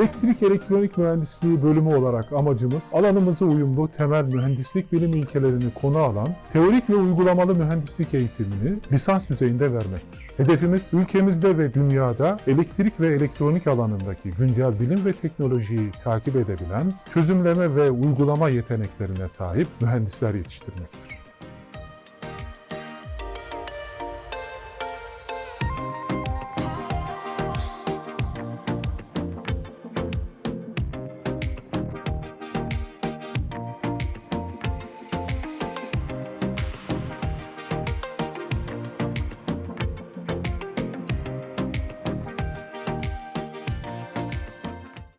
Elektrik elektronik mühendisliği bölümü olarak amacımız alanımıza uyumlu temel mühendislik bilim ilkelerini konu alan teorik ve uygulamalı mühendislik eğitimini lisans düzeyinde vermektir. Hedefimiz ülkemizde ve dünyada elektrik ve elektronik alanındaki güncel bilim ve teknolojiyi takip edebilen, çözümleme ve uygulama yeteneklerine sahip mühendisler yetiştirmektir.